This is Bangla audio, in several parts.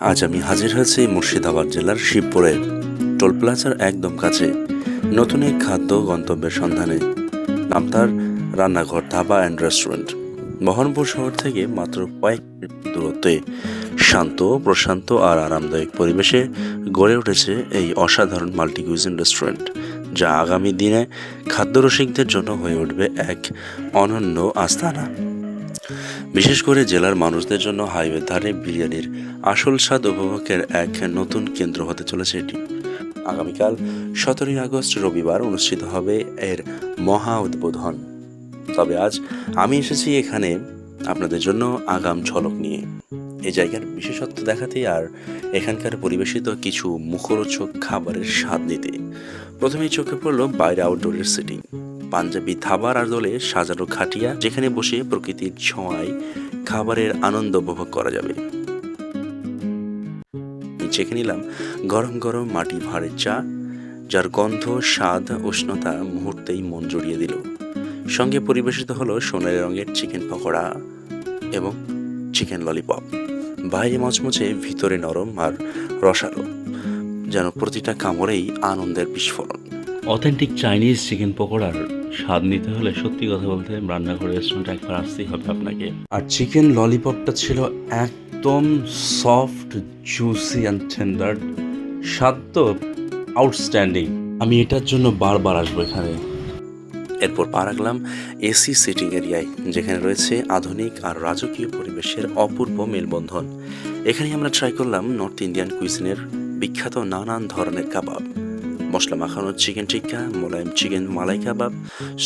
আজ আমি হাজির হয়েছি মুর্শিদাবাদ জেলার শিবপুরে। টোল প্লাজার একদম কাছে। নতুন এক খাদ্য গন্তব্যের সন্ধানে। নাম তার রান্নাঘর, ধাবা অ্যান্ড রেস্টুরেন্ট মোহনপুর শহর থেকে মাত্র কয়েক দূরত্বে। শান্ত, প্রশান্ত আর আরামদায়ক পরিবেশে গড়ে উঠেছে এই অসাধারণ মাল্টিকুইজিন রেস্টুরেন্ট যা আগামী দিনে খাদ্যরসিকদের জন্য হয়ে উঠবে এক অনন্য আস্তানা। বিশেষ করে জেলার মানুষদের জন্য হাইওয়ে ধারে বিরিয়ানির আসল স্বাদ উপভোগের এক নতুন কেন্দ্র হতে চলেছে এটি। আগামীকাল সতেরোই আগস্ট রবিবার অনুষ্ঠিত হবে এর মহা উদ্বোধন। তবে আজ আমি এসেছি এখানে আপনাদের জন্য আগাম ঝলক নিয়ে। এই জায়গার বিশেষত্ব দেখাতে আর এখানকার পরিবেশিত কিছু মুখরোচক খাবারের স্বাদ নিতে। প্রথমেই চোখে পড়ল বাইরে আউটডোরের সিটিং পাঞ্জাবি থাবার আর আদলে সাজানো খাটিয়া যেখানে বসে প্রকৃতির ছোঁয়ায় খাবারের আনন্দ উপভোগ করা যাবে। চেখে নিলাম গরম গরম মাটি ভাঁড়ের চা, যার গন্ধ, স্বাদ, উষ্ণতা মুহূর্তেই মন জড়িয়ে দিল। সঙ্গে পরিবেশিত হলো সোনালি রঙের চিকেন পকোড়া এবং চিকেন ললিপপ। বাইরে মচমচে ভিতরে নরম আর রসালো, যেন প্রতিটা কামড়েই আনন্দের বিস্ফোরণ। অথেন্টিক চাইনিজ চিকেন পকোড়ার স্বাদ নিতে হলে সত্যি কথা বলতে রান্নাঘর রেস্টুরেন্টে একবার আসতেই হবে আপনাকে। আর চিকেন ললিপপটা ছিল একদম সফট জুসি অ্যান্ড টেন্ডার স্বাদ তো আউটস্ট্যান্ডিং আমি এটার জন্য বারবার আসব এখানে। এরপর পা রাখলাম এসি সিটিং এরিয়ায় যেখানে রয়েছে আধুনিক আর রাজকীয় পরিবেশের অপূর্ব মেলবন্ধন। এখানে আমরা ট্রাই করলাম নর্থ ইন্ডিয়ান কুইজিনের বিখ্যাত নানান ধরনের কাবাব। মশলা মাখানো চিকেন টিক্কা, মোলায়েম চিকেন মালাই কাবাব,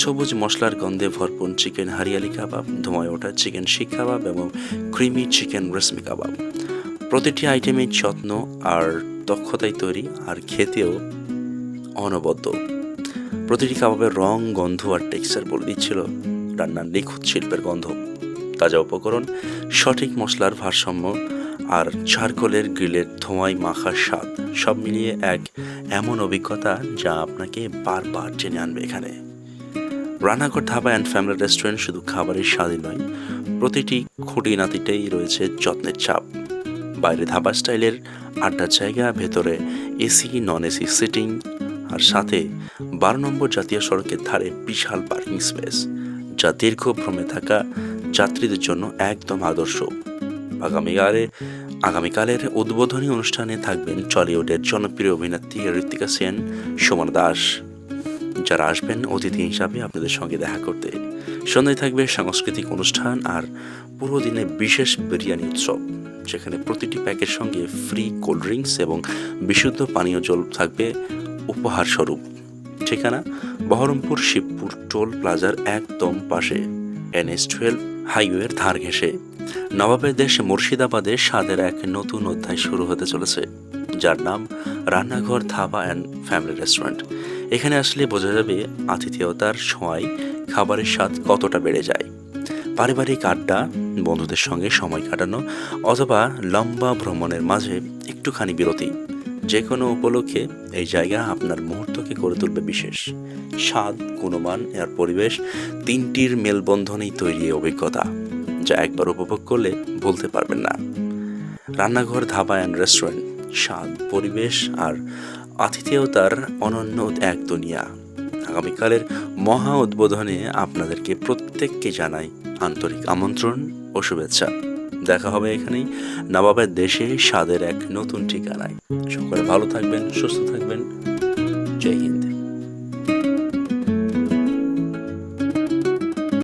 সবুজ মশলার গন্ধে ভরপুর চিকেন হারিয়ালি কাবাব, ধোঁয়ায় ওঠা চিকেন শিক কাবাব এবং ক্রিমি চিকেন রেশমি কাবাব। প্রতিটি আইটেমে যত্ন আর দক্ষতায় তৈরি আর খেতেও অনবদ্য। প্রতিটি কাবাবের রং, গন্ধ আর টেক্সচার বলে দিচ্ছিল রান্নার নিখুঁত শিল্পের গন্ধ। তাজা উপকরণ, সঠিক মশলার ভারসাম্য আর চারকোলের গ্রিলের ধোঁয়ায় মাখার স্বাদ, সব মিলিয়ে এক এমন অভিজ্ঞতা যা আপনাকে বারবার টেনে আনবে এখানে। রান্নাঘর ধাবা অ্যান্ড ফ্যামিলি রেস্টুরেন্ট শুধু খাবারের স্বাদই নয়, প্রতিটি খুঁটিনাতিতেই রয়েছে যত্নের চাপ। বাইরে ধাবা স্টাইলের আড্ডার জায়গা, ভেতরে এসি নন এসি সিটিং, আর সাথে বারো নম্বর জাতীয় সড়কের ধারে বিশাল পার্কিং স্পেস, যা দীর্ঘ ভ্রমে থাকা যাত্রীদের জন্য একদম আদর্শ। আগামীকালে আগামীকালের উদ্বোধনী অনুষ্ঠানে থাকবেন টলিউডের জনপ্রিয় অভিনেত্রী ঋতিকা সেন, সুমন দাস। যারা আসবেন, অতিথি হিসাবে আপনাদের সঙ্গে দেখা করতে। সন্ধ্যায় থাকবে সাংস্কৃতিক অনুষ্ঠান আর পুরো দিনে বিশেষ বিরিয়ানি উৎসব, যেখানে প্রতিটি প্যাকের সঙ্গে ফ্রি কোল্ড ড্রিঙ্কস এবং বিশুদ্ধ পানীয় জল থাকবে উপহার স্বরূপ। ঠিকানা? বহরমপুর শিবপুর টোল প্লাজার একদম পাশে, এনএস টুয়েলভ হাইওয়ের ধার ঘেঁষে। নবাবের দেশ মুর্শিদাবাদে স্বাদের এক নতুন অধ্যায় শুরু হতে চলেছে, যার নাম রান্নাঘর ধাবা অ্যান্ড ফ্যামিলি রেস্টুরেন্ট। এখানে আসলে বোঝা যাবে আতিথেয়তার ছোঁয়ায় খাবারের স্বাদ কতটা বেড়ে যায়। পারিবারিক আড্ডা, বন্ধুদের সঙ্গে সময় কাটানো, অথবা লম্বা ভ্রমণের মাঝে একটুখানি বিরতি। যে কোনো উপলক্ষে এই জায়গা আপনার মুহূর্তকে করে তুলবে বিশেষ। স্বাদ, গুণমান আর পরিবেশ, তিনটির মেলবন্ধনেই তৈরি অভিজ্ঞতা। যা একবার উপভোগ করলে ভুলতে পারবেন না। রান্নাঘর, ধাবা অ্যান্ড রেস্টুরেন্ট স্বাদ, পরিবেশ আর আতিথেয়তার অনন্য এক দুনিয়া। আগামীকালের মহা উদ্বোধনে আপনাদেরকে প্রত্যেককে জানাই আন্তরিক আমন্ত্রণ ও শুভেচ্ছা। দেখা হবে এখানেই। নবাবের দেশে স্বাদের এক নতুন ঠিকানায়। সকলে ভালো থাকবেন, সুস্থ থাকবেন।